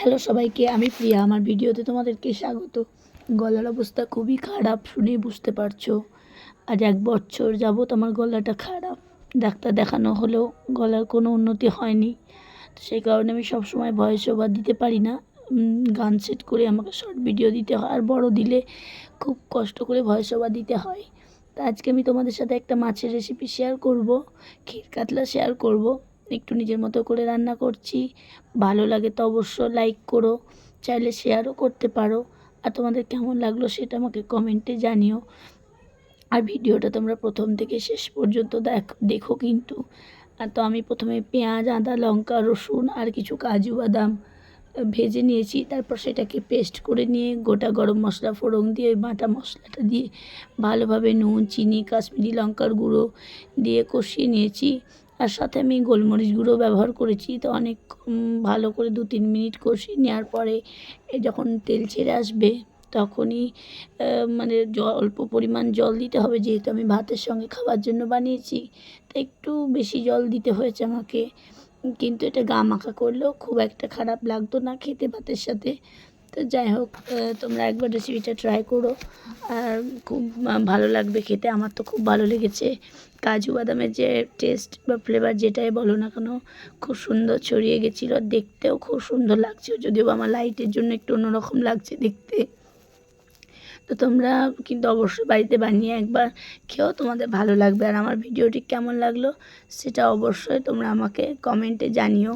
Hello সবাইকে, আমি প্রিয়া। আমার ভিডিওতে তোমাদেরকে স্বাগত। গলার অবস্থা খুবই খারাপ শুনেই বুঝতে পারছ। আজ এক বছর যাবৎ আমার গলাটা খারাপ। ডাক্তার দেখানো হলেও গলার কোনো উন্নতি হয়নি। তো সেই কারণে আমি সবসময় ভয়েস ওভার দিতে পারি না। গান সেট করে আমাকে শর্ট ভিডিও দিতে হয়। আর বড় দিলে খুব কষ্ট করে ভয়েস ওভার দিতে হয়। তা আজকে আমি তোমাদের সাথে একটা মাছের রেসিপি শেয়ার করব। ক্ষীর কাতলা শেয়ার করব। একটু নিজের মতো করে রান্না করছি। ভালো লাগে তো অবশ্য লাইক করো, চাইলে শেয়ারও করতে পারো। আর তোমাদের কেমন লাগল সেটা আমাকে কমেন্টে জানিও। আর ভিডিওটা তোমরা প্রথম থেকে শেষ পর্যন্ত দেখ, দেখো কিন্তু। তো আমি প্রথমে পেঁয়াজ, আদা, লঙ্কা, রসুন আর কিছু কাজু বাদাম ভেজে নিয়েছি। তারপর সেটাকে পেস্ট করে নিয়ে গোটা গরম মশলা ফোড়ন দিয়ে, ওই বাটা মশলাটা দিয়ে ভালোভাবে নুন, চিনি, কাশ্মীরি লঙ্কার গুঁড়ো দিয়ে কষিয়ে নিয়েছি। আর সাথে আমি গোলমরিচ গুঁড়ো ব্যবহার করেছি। তো অনেক ভালো করে দু তিন মিনিট কষিয়ে নেওয়ার পরে যখন তেল ছেড়ে আসবে তখনই মানে অল্প পরিমাণ জল দিতে হবে। যেহেতু আমি ভাতের সঙ্গে খাবার জন্য বানিয়েছি, তো একটু বেশি জল দিতে হয়েছে আমাকে। কিন্তু এটা গা মাখা করলেও খুব একটা খারাপ লাগতো না খেতে ভাতের সাথে। তো যাই হোক তোমরা একবার রেসিপিটা ট্রাই করো। আর খুব ভালো লাগবে খেতে। আমার তো খুব ভালো লেগেছে। কাজু বাদামের যে টেস্ট বা ফ্লেভার যেটাই বলো না কেন, খুব সুন্দর ছড়িয়ে গেছিল। দেখতেও খুব সুন্দর লাগছে যদিও আমার লাইটের জন্য একটু অন্যরকম লাগছে দেখতে। তো তোমরা কিন্তু অবশ্যই বাড়িতে বানিয়ে একবার খেয়েও তোমাদের ভালো লাগবে। আর আমার ভিডিওটি কেমন লাগল সেটা অবশ্যই তোমরা আমাকে কমেন্টে জানিও।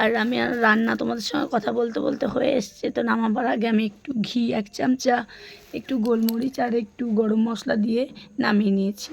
আর আমি আর রান্না তোমাদের সঙ্গে কথা বলতে বলতে হয়ে এসছে, তো নামাবার আগে আমি একটু ঘি, এক চামচা, একটু গোলমরিচ আর একটু গরম মশলা দিয়ে নামিয়ে নিয়েছি।